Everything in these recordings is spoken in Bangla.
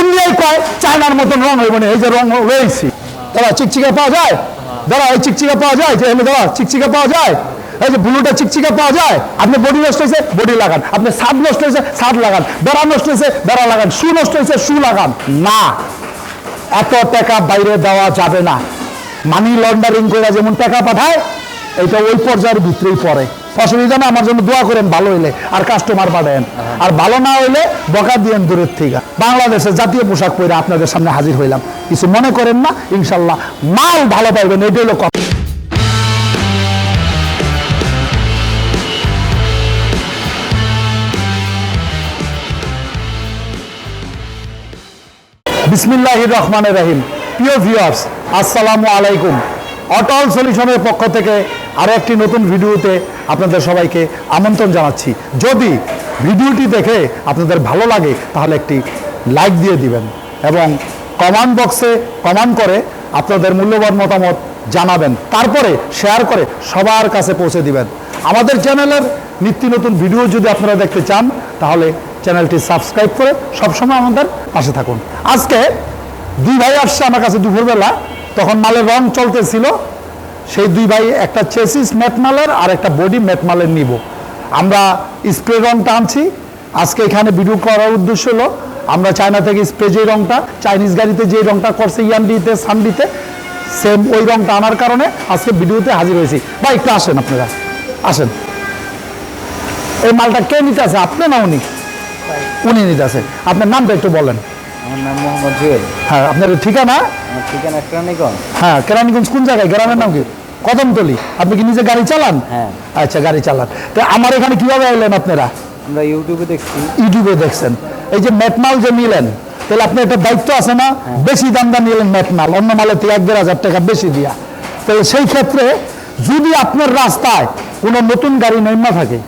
ফোন দিয়ে কয়? চায়নার মতন রং হইব না, এই যে রং রয়েছি। দাদা চিকচিকা পাওয়া যায়? দাদা এই চিকচিকা পাওয়া যায়? যে দাদা চিকচিকা পাওয়া যায়? এই যে ব্লুটা চিকচিকা পাওয়া যায়? আপনি বডি নষ্ট হয়েছে? বডি লাগান। আপনি সাদ নষ্ট হয়েছে? সাদ লাগান। বেড়া নষ্ট হয়েছে? বেড়া লাগান। শু নষ্ট হয়েছে? শু লাগান। না। এত টাকা বাইরে দেওয়া যাবে না। মানি লন্ডারিং করে যেমন টাকা পাঠায়, এটা ওই পর্যায়ের ভিতরেই পড়ে। অসুবিধা না, আমার জন্য দোয়া করেন ভালো হইলে, আর কাস্টমার পাঠায়েন আর ভালো না হইলে বকা দিয়েন দূরের থেকে। বাংলাদেশের জাতীয় পোশাক পরে আপনাদের সামনে হাজির হইলাম। কিছু মনে করেন না ইনশাল্লাহ মাল ভালো পাইবেন, এটাই হলো কথা। বিসমিল্লাহ রহমান রহিম। প্রিয় ভিউয়ার্স আসসালামু আলাইকুম। অটল সলিউশনের পক্ষ থেকে আরও একটি নতুন ভিডিওতে আপনাদের সবাইকে আমন্ত্রণ জানাচ্ছি। যদি ভিডিওটি দেখে আপনাদের ভালো লাগে, তাহলে একটি লাইক দিয়ে দিবেন এবং কমেন্ট বক্সে কমেন্ট করে আপনাদের মূল্যবান মতামত জানাবেন। তারপরে শেয়ার করে সবার কাছে পৌঁছে দিবেন। আমাদের চ্যানেলের নিত্য নতুন ভিডিও যদি আপনারা দেখতে চান, তাহলে চ্যানেলটি সাবস্ক্রাইব করে সবসময় আমাদের পাশে থাকুন। আজকে দুই ভাই আসছে আমার কাছে দুপুরবেলা, তখন মালের রং চলতেছিল। সেই দুই ভাই একটা চেসিস ম্যাটমালের আর একটা বডি ম্যাটমালের নিব। আমরা স্প্রে রংটা আনছি। আজকে এখানে ভিডিও করার উদ্দেশ্য হলো আমরা চায়না থেকে স্প্রে যে রংটা চাইনিজ গাড়িতে যে রংটা করছে ইয়ানডিতে সানডিতে সেম ওই রংটা আনার কারণে আজকে ভিডিওতে হাজির হয়েছি। বা একটু আসেন আপনারা। আসেন। এই মালটা কে নিতে আছে আপনি না উনি? উনি নিতে আছে আপনার নামটা একটু বলেন। আমার নাম মোহাম্মদ জুয়েল। হ্যাঁ আপনার ঠিকানা? ঠিকানা কেরানীগঞ্জ। হ্যাঁ কেরানীগঞ্জ কোন জায়গায়? গ্রামের নাম কি? কদমতলি। আপনি কি নিজে গাড়ি চালান? হ্যাঁ। আচ্ছা গাড়ি চালান। তো আমার এখানে কীভাবে এলেন আপনারা? আমরা ইউটিউবে দেখছি। ইউটিউবে দেখছেন। এই যে ম্যাটমাল যে নিলেন তাহলে আপনার একটা দায়িত্ব আছে না? বেশি দাম দাম নিলেন ম্যাটমাল অন্য মালের থেকে এক দেড় হাজার টাকা বেশি দিয়া। তাহলে সেই ক্ষেত্রে যদি আপনার রাস্তায় কোনো নতুন গাড়ি নৈমা থাকে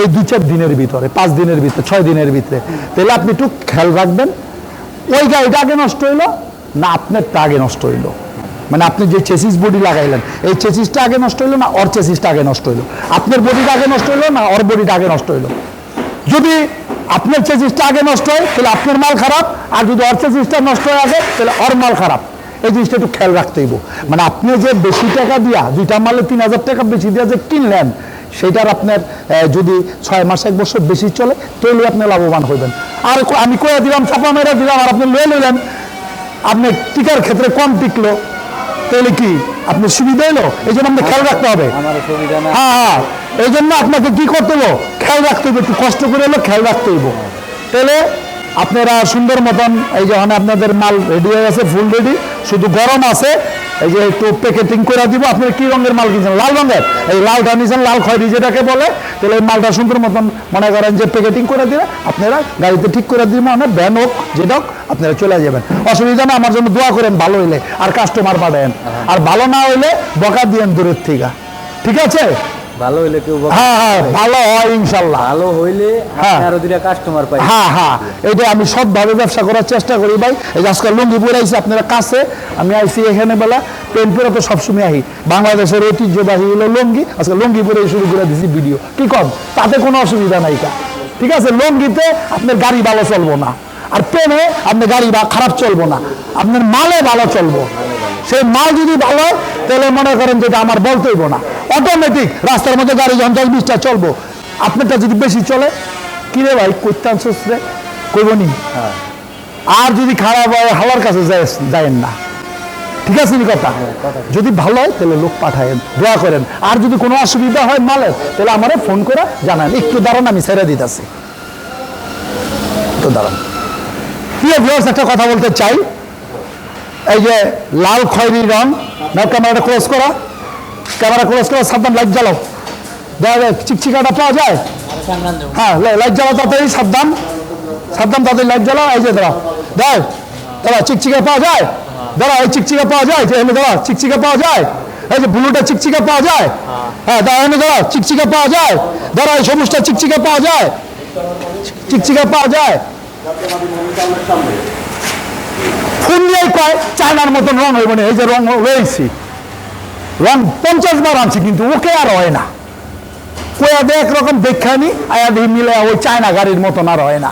এই দু চার দিনের ভিতরে পাঁচ দিনের ভিতরে ছয় দিনের ভিতরে তাহলে আপনি একটু খেয়াল রাখবেন ওই গাড়িটা আগে নষ্ট হইল না আপনারটা আগে নষ্ট হইল? মানে আপনি যে চেসিস বডি লাগাইলেন, এই চেসিসটা আগে নষ্ট হইল না ওর চেসিসটা আগে নষ্ট হইল? আপনার বডিটা আগে নষ্ট হইল না ওর বডিটা আগে নষ্ট হইল? যদি আপনার চেসিসটা আগে নষ্ট হয়, তাহলে আপনার মাল খারাপ, আর যদি ওর চেসিসটা নষ্ট হয়ে আসে তাহলে ওর মাল খারাপ। এই জিনিসটা একটু খেয়াল রাখতে হইব। মানে আপনি যে বেশি টাকা দিয়া, দুইটা মালে তিন হাজার টাকা বেশি দিয়া যে কিনলেন, সেটার আপনার যদি ছয় মাস, এক বছর বেশি চলে, তাহলে আপনি লাভবান হইবেন। আর আমি কয়ে দিলাম, চাপা মেরে দিলাম, আর আপনি লয়ে নিলেন আপনি টিকার ক্ষেত্রে কম টিকলো। তাহলে কি? আপনি সুবিধা এলো এই জন্য আপনাকে খেয়াল রাখতে হবে। হ্যাঁ হ্যাঁ। এই জন্য আপনাকে কি করতে হব খেয়াল রাখতে হবে একটু কষ্ট করে হলো খেয়াল রাখতে হইব। তাহলে আপনারা সুন্দর মতন এই যখন আপনাদের মাল রেডি হয়ে গেছে ফুল রেডি শুধু গরম আছে এই যে একটু প্যাকেটিং করে দিব, আপনি কি রঙের মাল কিনছেন? লাল রঙের? এই লালটা নিয়েছেন লাল খয়রি যেটাকে বলে, তাহলে এই মালটা সুন্দর মতন মনে করেন যে প্যাকেটিং করে দিলে আপনারা গাড়িতে ঠিক করে দিবেন মানে ভ্যান হোক, যেটা হোক, আপনারা চলে যাবেন। অসুবিধা না আমার জন্য দোয়া করেন, ভালো হইলে আর কাস্টমার পাঠায়েন। আর ভালো না হইলে বকা দিয়েন দূরের থেকে। ঠিক আছে? ভালো হইলে কেউ হ্যাঁ হ্যাঁ ভালো হয় ইনশাল্লাহ। ভালো হইলে হ্যাঁ। আরও দুটা কাস্টমার পাই। হ্যাঁ হ্যাঁ এটা আমি সবভাবে ব্যবসা করার চেষ্টা করি ভাই। এই যে আজকাল লুঙ্গি পরে আইসি আপনারা কাছে আমি আইসি এখানে বেলা পেন পরে তো সবসময় আহি। বাংলাদেশের ঐতিহ্যবাহী হলো লুঙ্গি। আজকে লুঙ্গি পরে শুরু করে দিছি ভিডিও কি কম? তাতে কোনো অসুবিধা নাই কা। ঠিক আছে লুঙ্গিতে আপনার গাড়ি ভালো চলবো না। আর পেনে আপনার গাড়ি বা খারাপ চলবো না। আপনার মালে ভালো চলবো। সেই মাল যদি ভালো তাহলে মনে করেন যেটা আমার বলতেইব না। অটোমেটিক রাস্তার মধ্যে গাড়ি যখন দশ বিশটা চলবো। আপনারটা যদি বেশি চলে কিরে ভাই করতে আনছিস রে? কইবনি হ্যাঁ। আর যদি খারাপ হয় হালার কাছে যায়- যায়েন না। ঠিক আছে কথা? কথা। যদি ভালো হয় তাহলে লোক পাঠায়েন দোয়া করেন। আর যদি কোনো অসুবিধা হয় মালের তাহলে আমারে ফোন করে জানান। একটু দাঁড়ান আমি ছেড়ে দিতেছি। একটু দাঁড়ান। প্রিয় ভিউয়ার্স একটা কথা বলতে চাই। এই যে লাল খয়েরি রং। না ক্যামেরাটা ক্লোজ করা। ক্যামেরা ক্লোজ করা, সাবধান লাইট জ্বালাও। দেখা যায় চিকচিকাটা পাওয়া যায়? হ্যাঁ লাইট জ্বালাও তাড়াতাড়ি, সাবধান। সাবধান, তাড়াতাড়ি লাইট জ্বালাও। এই যে দাঁড়া দেখ দাঁড়া চিকচিকা পাওয়া যায়? দাঁড়া এই চিকচিকা পাওয়া যায়? এনে দাঁড়া চিকচিকা পাওয়া যায়? এই যে ব্লুটা চিকচিকা পাওয়া যায়? হ্যাঁ দাঁড়া এনে দাঁড়া চিকচিকা পাওয়া যায়? দাঁড়া এই সবুজটা চিকচিকা পাওয়া যায়? চিকচিকা পাওয়া যায়? ফোন দিয়ে কয়, চায়নার মতন রং হইব না। এই যে রং রয়েছি। রং পঞ্চাশ বার আনছি, কিন্তু ওকে আর হয় না। কয়া দিয়ে একরকম দেখানি আয়া দিয়ে মিলে ওই চায়না গাড়ির মতন আর হয় না।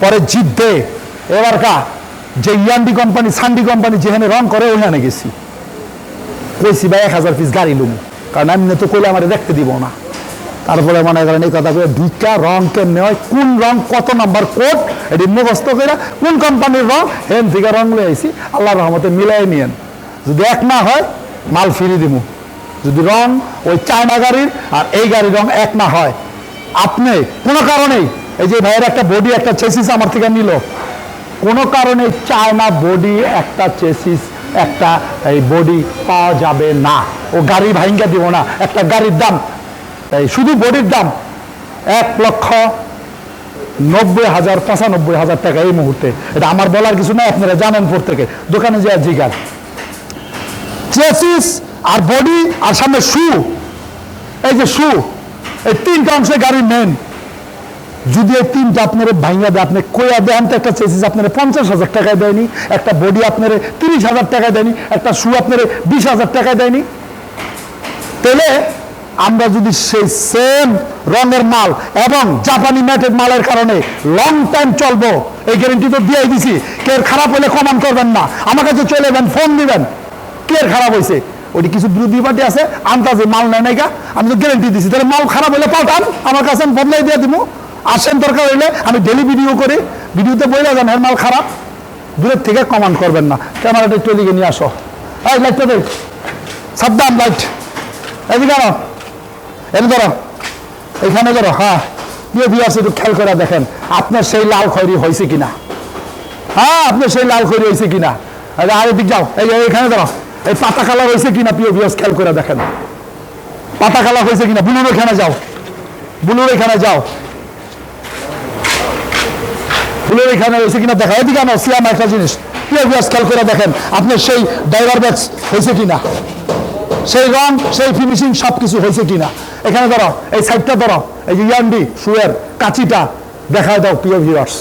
পরে জিতবে এবার কা, যে ইয়ান্ডি কোম্পানি, সান্ডি কোম্পানি যেখানে রং করে ওখানে গেছি। কইছি, ভাই, এক হাজার পিস গাড়ি লুম। কারণ আমি তো কইলে আমার দেখতে দিব না। তারপরে মনে করেন এই কথা দুইটা রং কেমনে হয়? কোন রং? কত নাম্বার কোড? এটি মুখস্থ করে, কোন কোম্পানির রং? হেন থেকে রং লয়ে আইছি আল্লাহ রহমতে মিলাই নিয়েন। যদি এক না হয়, মাল ফিরিয়ে দিব যদি রং ওই চায়না গাড়ির আর এই গাড়ির রং এক না হয়, আপনি কোনো কারণেই, এই যে ভাইয়ের একটা বডি একটা চেসিস আমার থেকে নিল, কোনো কারণে চায়না বডি একটা চেসিস একটা এই বডি পাওয়া যাবে না। ও গাড়ি ভাঙ্গা দিব না, একটা গাড়ির দাম এই শুধু বডির দাম এক লক্ষ নব্বই হাজার, পঁচানব্বই হাজার টাকা এই মুহূর্তে। এটা আমার বলার কিছু নাই, আপনারা জানেন প্রত্যেকে। দোকানে যে জিগার। চেসিস আর বডি আর সামনে শু। এই যে শু, এই তিনটা অংশে গাড়ির মেন যদি এই তিনটা আপনার ভাইয়া দেয়, আপনি কইয়া দেন তো একটা চেসিস আপনার পঞ্চাশ হাজার টাকায় দেয়নি, একটা বডি আপনার তিরিশ হাজার টাকায় দেয়নি, একটা শু আপনার বিশ হাজার টাকায় দেয়নি। তাহলে আমরা যদি সেই সেম রঙের মাল এবং জাপানি ম্যাটের মালের কারণে লং টাইম চলবো, এই গ্যারেন্টি তো দিয়ে দিছি। কে খারাপ হলে কমান করবেন না। আমার কাছে চলে যাবেন ফোন দিবেন। কে খারাপ হয়েছে ওটি কিছু বিরোধী পার্টি আছে, আন্দাজে মাল নেয় নাইকা আমি তো গ্যারেন্টি দিছি, তাহলে মাল খারাপ হলে পাল্টান। আমার কাছে আমি বদলাই দিয়ে দিব আসেন দরকার হইলে আমি ডেলি ভিডিও করি। ভিডিওতে বলে যান হ্যাঁ মাল খারাপ। দূরের থেকে কমান্ড করবেন না। ক্যামেরাটা একটু এদিকে নিয়ে আসো। এই লাইটটা দেখ সাবধান লাইট এদিকে এনে ধরো এখানে ধরো হ্যাঁ প্রিয় ভিউয়ার্স একটু খেয়াল করে দেখেন, আপনার সেই লাল খয়রি হয়েছে কিনা? হ্যাঁ আপনার সেই লাল খয়রি হয়েছে কিনা? আরে এদিক যাও, এই এখানে ধরো, এই পাতা কালার হয়েছে কিনা, প্রিয় ভিউয়ার্স খেয়াল করে দেখেন? পাতা কালার হয়েছে কিনা? বুলুর এখানে যাও, বুলুর এখানে যাও। বুলুর এখানে হয়েছে কিনা? দেখা, এদিকে আনো, সিয়াম একটা জিনিস। প্রিয় ভিউয়ার্স খেয়াল করে দেখেন, আপনার সেই ড্রাইভার ব্যাগস হয়েছে কিনা? সেই রং, সেই ফিনিশিং সব কিছু হয়েছে কিনা? এখানে ধরো, এই সাইডটা ধরো, এই যে ইয়ান্ডি কাচিটা, দেখায় দাও, প্রিয় ভিউয়ার্স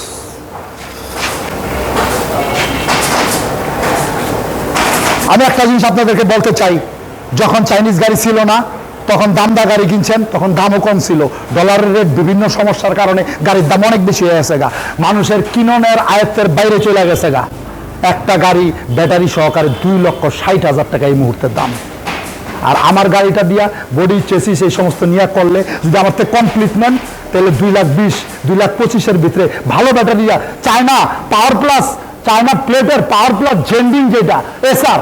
আমি একটা জিনিস আপনাদেরকে বলতে চাই, যখন চাইনিজ গাড়ি ছিল না, তখন দামদা গাড়ি কিনছেন, তখন দামও কম ছিল। ডলারের রেট বিভিন্ন সমস্যার কারণে গাড়ির দাম অনেক বেশি হয়ে গেছে গা। মানুষের কিননের আয়ত্তের বাইরে চলে গেছে গা। একটা গাড়ি ব্যাটারি সহকারে দুই লক্ষ ষাট হাজার টাকা এই মুহূর্তের দাম। আর আমার গাড়িটা দিয়া বডি চেসিস এই সমস্ত নিয়ে করলে যদি আমার থেকে কমপ্লিট নেন, তাহলে দুই লাখ বিশ, দুই লাখ পঁচিশের ভিতরে ভালো battery China power plus China প্লেটের পাওয়ার প্লাস জেন্ডিং যেটা এসার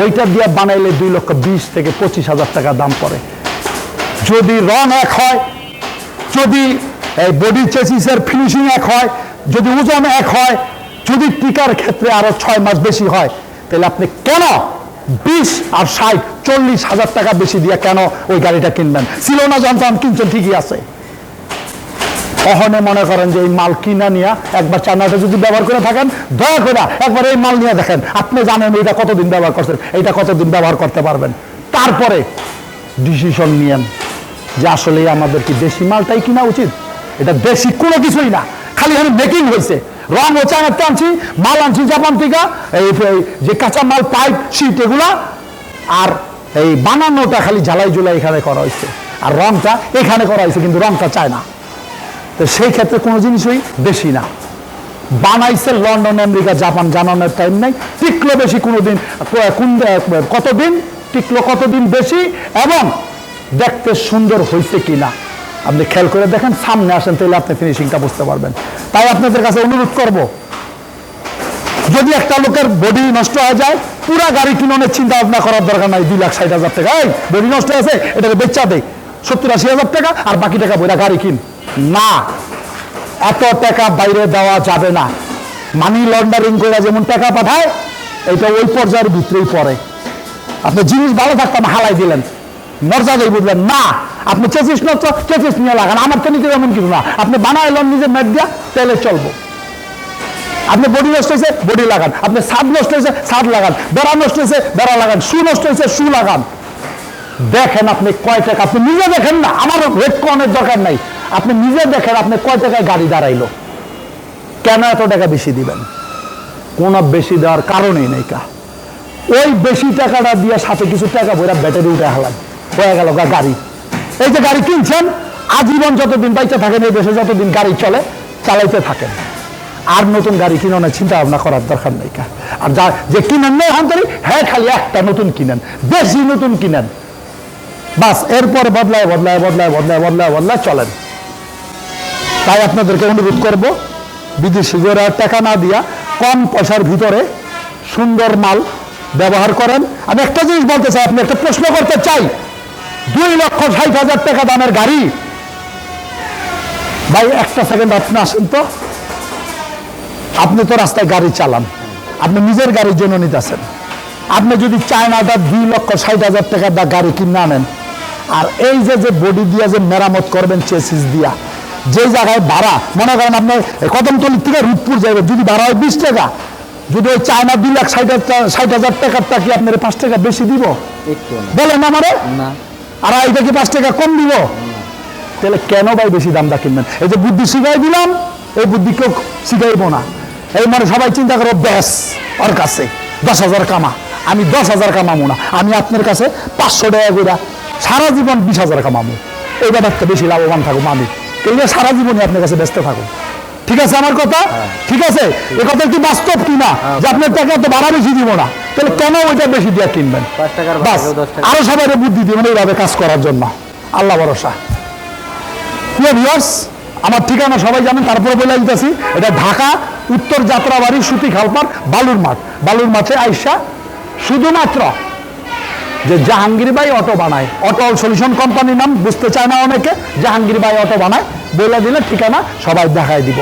ওইটা দিয়ে বানাইলে দুই লক্ষ বিশ থেকে পঁচিশ হাজার টাকা দাম পড়ে। যদি রং এক হয়, যদি, এই বডি চেসিসের ফিনিশিং এক হয়, যদি ওজন এক হয়, যদি টিকার ক্ষেত্রে আরও ছয় মাস বেশি হয়, তাহলে আপনি কেন বিশ আর ষাট, চল্লিশ হাজার টাকা বেশি দিয়ে কেন ওই গাড়িটা কিনবেন? ছিল না যন্ত্রণ কিনছেন, ঠিকই আছে। অহনে মনে করেন যে এই মাল কিনা নিয়ে একবার চায়নাটা যদি ব্যবহার করে থাকেন, দয়া করে একবার এই মাল নিয়ে দেখেন। আপনি জানেন এটা কতদিন ব্যবহার করছেন, এটা কতদিন ব্যবহার করতে পারবেন। তারপরে ডিসিশন নিয়েন যে আসলে আমাদের কি দেশি মালটাই কিনা উচিত? এটা দেশি কোনো কিছুই না, খালি এখানে মেকিং হয়েছে। রং ও চায়নাতে আনছি, মাল আনছি জাপান থেকে, এই যে কাঁচা মাল পাইপ শিট এগুলা, আর এই বানানোটা খালি ঝালাই জুলাই এখানে করা হয়েছে। আর রংটা এখানে করা হয়েছে, কিন্তু রংটা চায় না। তো সেই ক্ষেত্রে কোনো জিনিসই বেশি না। বানাইছে লন্ডন, আমেরিকা, জাপান, জানানোর টাইম নাই। টিকলো বেশি কোনো দিন কোন, কতদিন? টিকলো কতদিন বেশি? এবং দেখতে সুন্দর হয়েছে কিনা? আপনি খেয়াল করে দেখেন, সামনে আসেন, তাহলে আপনি ফিনিশিংটা বুঝতে পারবেন। তাই আপনাদের কাছে অনুরোধ করব, যদি একটা লোকের বডি নষ্ট হয়ে যায়, পুরা গাড়ি কিননের চিন্তা ভাবনা করার দরকার নাই, দুই লাখ, ষাট হাজার টাকা। এই বডি নষ্ট হয়েছে, এটাকে বেচা দেয় সত্তর, আশি হাজার টাকা, আর বাকি টাকা বইরা গাড়ি কিন। না, এত টাকা বাইরে দেওয়া যাবে না। মানি লন্ডারিং করে যেমন টাকা পাঠায়, এটা ওই পর্যায়ের ভিতরেই পড়ে। আপনি জিনিস ভালো থাকতাম হালাই দিলেন। মর্যাদাই বুঝলেন, না, আপনি চেচিস নষ্ট চেচিস নিয়ে লাগান, আমার তো নিতে এমন কিছু না। আপনি বানায় লন নিজে মেট দিয়া তেলে চলবো। আপনি বডি নষ্ট হয়েছে, বডি লাগান। আপনি ছাদ নষ্ট হয়েছে ছাদ লাগান। বেড়া নষ্ট হয়েছে, বেড়া লাগান। শু নষ্ট হয়েছে শু লাগান। দেখেন আপনি কয় টাকা, আপনি নিজে দেখেন না, আমার রেট কনের দরকার নাই। আপনি নিজে দেখেন আপনি কয় টাকায় গাড়ি দাঁড়াইলো। কেন এত টাকা বেশি দিবেন? কোনো বেশি দেওয়ার কারণেই নেই কা। ওই বেশি টাকাটা দিয়ে সাথে কিছু টাকা বইরা ব্যাটারি উঠে হালান। হয়ে গেল গাড়ি। এই যে গাড়ি কিনছেন, আজীবন যতদিন বাইচে থাকেন, এই দেশে যতদিন গাড়ি চলে, চালাইতে থাকেন। আর নতুন গাড়ি কিনে চিন্তা ভাবনা করার দরকার নেই। আর যা যে কিনেন না এখন করি হ্যাঁ খালি একটা নতুন কিনেন। বেশি নতুন কিনেন। বাস, এরপর বদলায় বদলায় বদলায় বদলায় বদলায় বদলায় চলেন। তাই আপনাদেরকে অনুরোধ করব, বিদেশি করে টাকা না দিয়া কম পয়সার ভিতরে সুন্দর মাল ব্যবহার করেন। আমি একটা জিনিস বলতে চাই, আপনি একটা প্রশ্ন করতে চাই। দুই লক্ষ ষাট হাজার টাকা দামের গাড়ি। ভাই একটা সেকেন্ড আপনি আসেন তো। আপনি তো রাস্তায় গাড়ি চালান। আপনি নিজের গাড়ির জন্য নিতেছেন। আপনি যদি চায়নাটা দুই লক্ষ ষাট হাজার টাকার দা গাড়ি কিনে আনেন আর এই যে যে বডি দিয়া যে মেরামত করবেন চেসিস দিয়া যে জায়গায় ভাড়া মনে করেন আপনি কদমতলি থেকে রূপপুর যাবেন যদি ভাড়া হয় বিশ টাকা যদি ওই চায়না দুই লাখ ষাট হাজার ষাট হাজার টাকারটা কি আপনার পাঁচ টাকা বেশি দিব। বলেন আমারে। না। আর এটা কি পাঁচ টাকা কম দিব? তাহলে কেন ভাই বেশি দামটা কিনবেন? এই যে বুদ্ধি শিখাই দিলাম এই বুদ্ধি কেউ শিখাইব না। এই মানে সবাই চিন্তা করো ব্যাস ওর কাছে দশ হাজার কামা। আমি দশ হাজার কামাবো না। আমি আপনার কাছে পাঁচশো টাকা করে সারা জীবন বিশ হাজার কামাবো এই ব্যাপারটা বেশি লাভবান থাকুন আমি। এই যে সারা জীবনই আপনার কাছে ব্যস্ত থাকুন ঠিক আছে আমার কথা? ঠিক আছে? এ কথা কি বাস্তব কি না যে আপনার টাকা তো ভাড়া বেশি দিব না। তাহলে কেন ওইটা বেশি দিয়ে কিনবেন? বাস আরও সবাই বুদ্ধি দিবেন এইভাবে কাজ করার জন্য। আল্লাহ ভরসা। প্রিয় ভিউয়ার্স আমার ঠিকানা সবাই জানেন তারপরে বলে দিতেছি এটা ঢাকা উত্তর যাত্রাবাড়ি সুতি খালপার বালুর মাঠ। বালুর মাঠে আইসা শুধুমাত্র যে জাহাঙ্গীর ভাই অটো বানায় অটো সলিউশন কোম্পানির নাম বুঝতে চায় না অনেকে জাহাঙ্গীর ভাই অটো বানায় বলে দিলে ঠিকানা সবাই দেখায় দিব।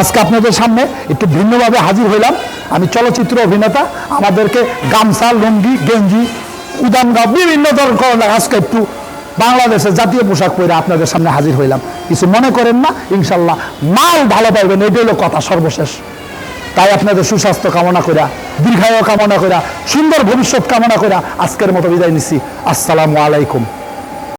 আজকে আপনাদের সামনে একটু ভিন্নভাবে হাজির হইলাম। আমি চলচ্চিত্র অভিনেতা, আমাদেরকে গামছা, লুঙ্গি, গেঞ্জি উদানগাঁও বিভিন্ন ধরনের আজকে একটু বাংলাদেশের জাতীয় পোশাক পরে আপনাদের সামনে হাজির হইলাম। কিছু মনে করেন না? ইনশাল্লাহ মাল ভালো পাইবেন, এটাই হলো কথা সর্বশেষ। তাই আপনাদের সুস্বাস্থ্য কামনা করা দীর্ঘায়ু কামনা করা সুন্দর ভবিষ্যৎ কামনা করা আজকের মতো বিদায় নিচ্ছি আসসালামু আলাইকুম।